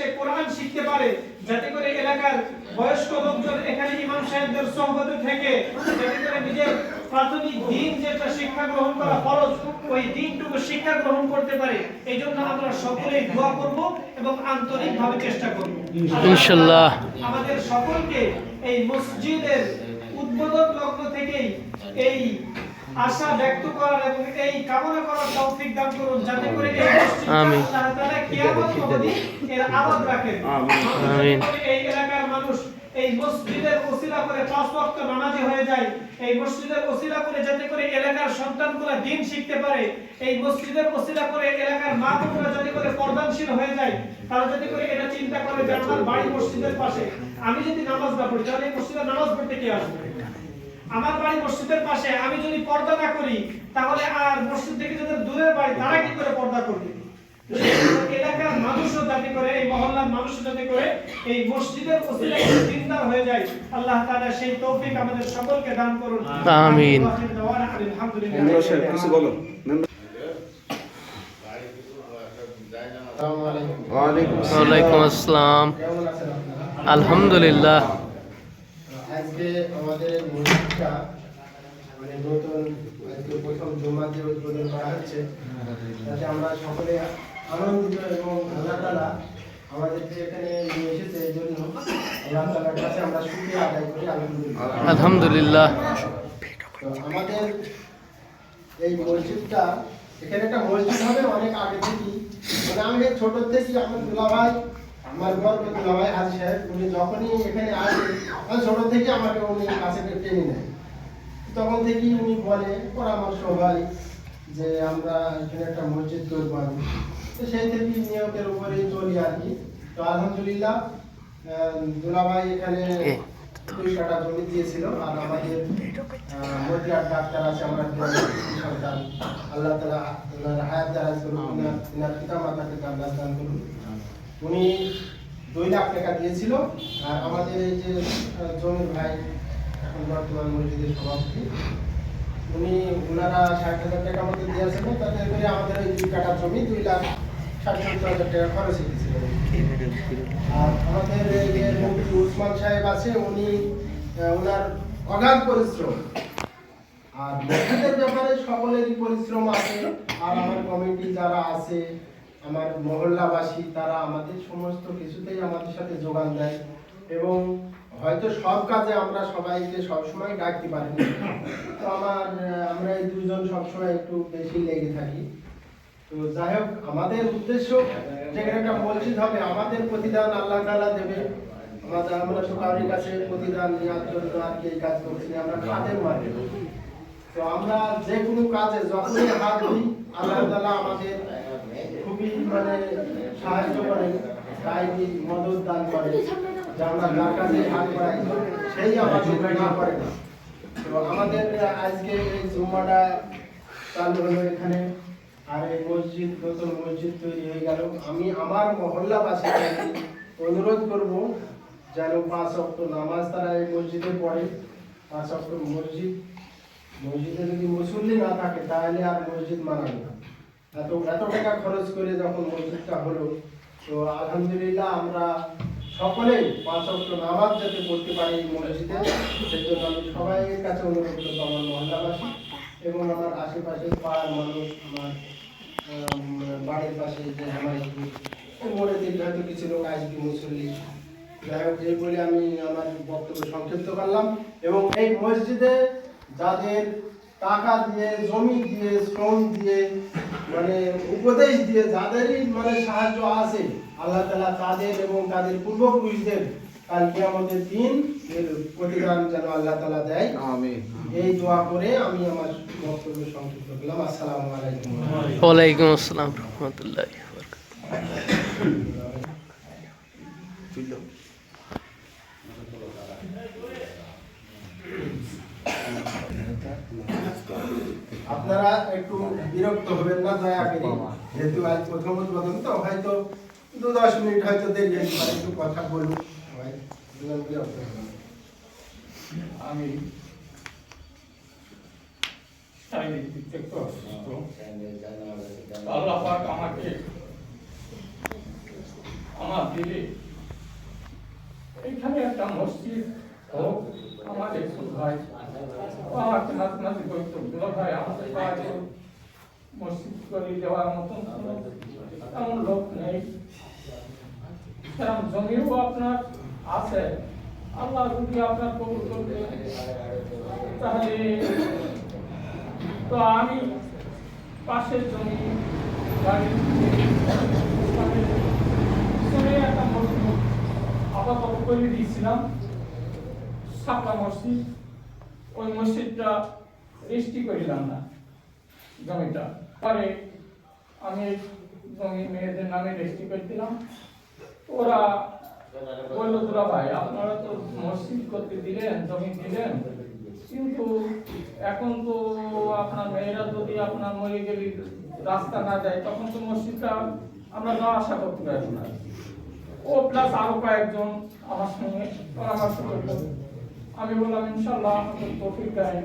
এসে কোরআন শিখতে পারে। যাতে করে এলাকার বয়স্ক লোকজন এখানে ইমাম সাহেবদের সহবতে থেকে যাতে করে নিজের প্রাথমিক দিন যেটা শিক্ষা গ্রহণ করা ফরজ ওই দিনটুকু শিক্ষা গ্রহণ করতে পারে। এই জন্য আমরা সকলেই দোয়া করব এবং আন্তরিকভাবে চেষ্টা করব। ইনশাল্লাহ। আমাদের সকলকে এই মসজিদের উদ্বোধন লগ্ন থেকেই এই আশা ব্যক্ত করার এবং এই কামনা করার তৌফিক দান করুন। যাতে করে এই আমিন। আল্লাহ তাআলা কিয়ামত অবধি এর আবাদ রাখেন। আমিন। এই এলাকার মানুষ এই মসজিদের ওসিলা করে পাঁচ ওয়াক্ত নামাজি হয়ে যায়। এই মসজিদের ওসিলা করে যাতে করে এলাকার সন্তানগুলো দিন শিখতে পারে। এই মসজিদের ওসিলা করে এলাকার মা বোনরা যাতে করে পর্দানশীল হয়ে যায় তারা যাতে করে এটা চিন্তা করে যে আমার বাড়ি মসজিদের পাশে। আমি যদি নামাজ না পড়ি তাহলে এই মসজিদে নামাজ পড়তে কে আসবে? আমার বাড়ি মসজিদের পাশে আমি যদি পর্দা না করি তাহলে আর মসজিদ থেকে যাদের দূরের বাড়ি তারা কি করে পর্দা করবে? এলাকার মানুষও যাতে করে এই মহল্লার মানুষ যাতে করে এই মসজিদের দিনদার হয়ে যায় আল্লাহ তাআলা সেই তৌফিক আমাদের সকলকে দান করুন। আমিন। কিছু বলো ওয়ালাইকুম আসসালাম। আলহামদুলিল্লাহ। আজকে আমাদের মসজিদটা মানে নতুন আজকে প্রথম জমা যে উদ্বোধন করা হচ্ছে। তাতে আমরা সকলে আনন্দিত এবং আল্লাহ তালা আমাদেরকে এখানে নিয়ে এসেছে এই জন্য আল্লাহ তালার কাছে আমরা শুক্রিয়া আদায় করি আলহামদুলিল্লাহ। আমাদের এই মসজিদটা এখানে একটা মসজিদ হবে অনেক আগে থেকেই। মানে আমি ছোট থেকে আমার দুলাভাই আমার গর্ব দুলাভাই হাজি সাহেব উনি যখনই এখানে আসে ছোট থেকে আমাকে উনি কাছে টেনে নেয়। তখন থেকেই উনি বলে পরামর্শ হয় যে আমরা এখানে একটা মসজিদ করব আমি তো সেই থেকেই নিয়োগের উপরেই চলি আর কি। তো আলহামদুলিল্লাহ দুলাভাই এখানে দুই কাটা জমি দিয়েছিল আর আমাদের মদিয়ার ডাক্তার আছে আমার সন্তান। আল্লাহ তালা হায়াত দারাজ করুন পিতা মাতাকে আল্লাহ দান করুন উনি দুই লাখ টাকা দিয়েছিল, আর আমাদের এই যে জমির ভাই, এখন বর্তমান মসজিদের সভাপতি, উনি ওনারা ষাট হাজার টাকা মতো দিয়েছিল তাতে করে আমাদের ওই দুই কাটা জমি দুই লাখ ষাট সত্তর হাজার টাকা খরচ হয়েছিল আর আমাদের এই যে উসমান সাহেব আছে, উনি ওনার অগাধ পরিশ্রম। আর মসজিদের ব্যাপারে সকলেরই পরিশ্রম আছে, আর আমার কমিটি যারা আছে আমার মহল্লাবাসী, তারা আমাদের সমস্ত কিছুতেই আমাদের সাথে যোগান দেয় এবং হয়তো সব কাজে আমরা সবাইকে সবসময় ডাকতে পারি তো আমার আমরা এই দুজন সবসময় একটু বেশি লেগে থাকি। তো যাই হোক, আমাদের উদ্দেশ্য যেখানে একটা মসজিদ হবে, আমাদের প্রতিদান আল্লাহ তাআলা দেবে। আমাদের, আমরা তো কারোর কাছে প্রতিদান নেওয়ার জন্য আর কি এই কাজ করছি আমরা খাদের মাঠে তো আমরা যে কোনো কাজে যখনই হাত দিই, আল্লাহ তাআলা আমাদের মানে সাহায্য করেন তাই মদত দান করে। যে আমরা যার কাছে হাত বাড়াই সেই আমাদের না করে। না তো আমাদের আজকে এই জুম্মাটা চালু হলো এখানে। আর এই মসজিদ, নতুন মসজিদ তৈরি হয়ে গেল। আমি আমার মহল্লাবাসীকে অনুরোধ করব যেন পাঁচ অক্ট নামাজ তারা এই মসজিদে পড়ে। পাঁচ অক্ট মসজিদ। মসজিদে যদি মুসল্লি না থাকে, তাহলে আর মসজিদ মানাবে না। এত এত টাকা খরচ করে যখন মসজিদটা হলো, তো আলহামদুলিল্লাহ আমরা সকলেই পাঁচ অক্ট নামাজ যাতে পড়তে পারি মসজিদে সেই জন্য আমি সবাইয়ের কাছে অনুরোধ করব, আমার মহল্লাবাসী এবং আমার আশেপাশের পাড়ার মানুষ, আমার বাড়ির পাশে যে আমার মোড়ে দিকে হয়তো কিছু লোক আসবে মুসল্লি, যাই হোক এই বলে আমি আমার বক্তব্য সংক্ষিপ্ত করলাম, এবং এই মসজিদে যাদের টাকা দিয়ে জমি দিয়ে শ্রম দিয়ে মানে উপদেশ দিয়ে যাদেরই মানে সাহায্য আছে আল্লাহ তালা তাদের এবং তাদের পূর্বপুরুষদের কালকে আমাদের দিন এর প্রতিদান যেন আল্লাহ তালা দেয়। আমিন। এই দোয়া করে আমি আমার বক্তব্য সংক্ষিপ্ত করলাম। আসসালামু আলাইকুম। ওয়ালাইকুম আসসালাম রহমতুল্লাহ আপনারা একটু বিরক্ত হবেন না, দয়া করে। যেহেতু আজ প্রথম উদ্বোধন, তো হয়তো দু দশ মিনিট হয়তো দেরি একটু কথা বলুন। আমি অসুস্থ আমাকে আমার দিলে এখানে একটা মসজিদ হোক আমার একটু ভাই আমাকে মাঝে মাঝে বলতো দুলা ভাই আমাদের কাছে মসজিদ করে দেওয়ার মতন কোনো এমন লোক নেই সেরকম জমিও আপনার আছে। আল্লাহ যদি আপনার কবুল করবে তাহলে তো আমি পাশের জমি, বাড়ির একটা মসজিদ আপাতত করে দিয়েছিলাম, সাপলা মসজিদ। ওই মসজিদটা রেজিস্ট্রি করিলাম না জমিটা। পরে আমি জমি মেয়েদের নামে রেজিস্ট্রি করে দিলাম ওরা বলল, তোরা ভাই, আপনারা তো মসজিদ করতে দিলেন, জমি দিলেন। কিন্তু এখন তো আপনার মেয়েরা যদি আপনার মরে গেলে রাস্তা না যায় তখন তো মসজিদটা আমরা যাওয়া আসা করতে পারব না। ও প্লাস আরও কয়েকজন আমার সঙ্গে পরামর্শ করল। আমি বললাম ইনশাল্লাহ আমাদের তৌফিক দেয়।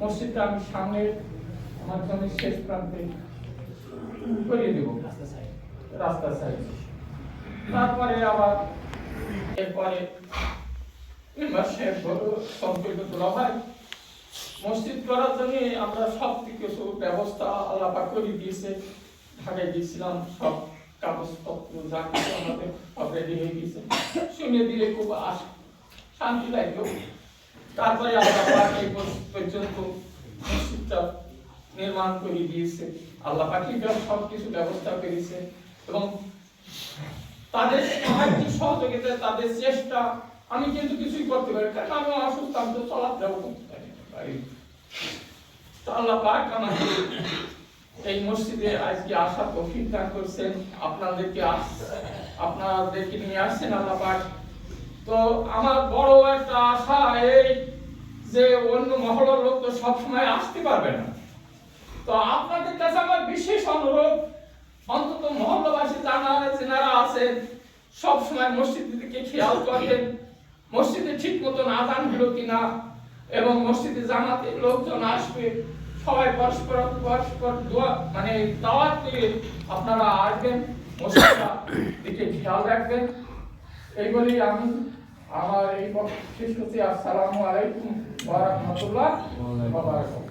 মসজিদটা আমি সামনের আমার জমির শেষ প্রান্তে করিয়ে দেবো। রাস্তা সাইড তারপরে আবার এরপরে মেম্বার সাহেব বলল সম্পর্ক তোলা হয়। মসজিদ করার জন্য আমরা সব কিছু ব্যবস্থা আল্লাপা করে দিয়েছে, ঢাকায় গিয়েছিলাম সব কাগজপত্র, যা কিছু আমাদের সব রেডি হয়ে গিয়েছে শুনে দিলে খুব আশ শান্তি লাগল। তারপরে আল্লাহ এই পর্যন্ত মসজিদটা নির্মাণ করে দিয়েছে। আল্লাহ পাখি সব কিছু ব্যবস্থা করেছে এবং তাদের সাহায্য সহযোগিতা তাদের চেষ্টা, আমি কিন্তু কিছুই করতে পারি কারণ আমি অসুস্থ? আমি তো চলাফেরাও করতে পারি আল্লাহ পাক আমাকে এই মসজিদে আজকে আসা তৌফিক দান করছেন। আপনাদেরকে আপনাদেরকে নিয়ে আসছেন আল্লাহ পাক। তো আমার বড় একটা আশা এই যে অন্য মহলার লোক তো সবসময় আসতে পারবে না। তো আপনাদের কাছে আমার বিশেষ অনুরোধ অন্তত মহল্লাবাসী জানা চেনারা আছেন, সব সময় মসজিদের দিকে খেয়াল করবেন। মসজিদে ঠিক মতন আদান হলো কিনা এবং মসজিদে জামাতে লোকজন আসবে, সবাই পরস্পর পরস্পর দোয়া মানে দাওয়াত দিয়ে আপনারা আসবেন, মসজিদটা দিকে খেয়াল রাখবেন। এইগুলি আমি আমার এই শেষ করছি। আসসালামু আলাইকুম ওয়া রাহমাতুল্লাহ ওয়া বারাকাতুহু।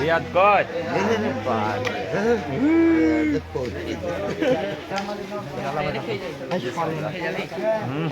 We are good. mm. Hmm.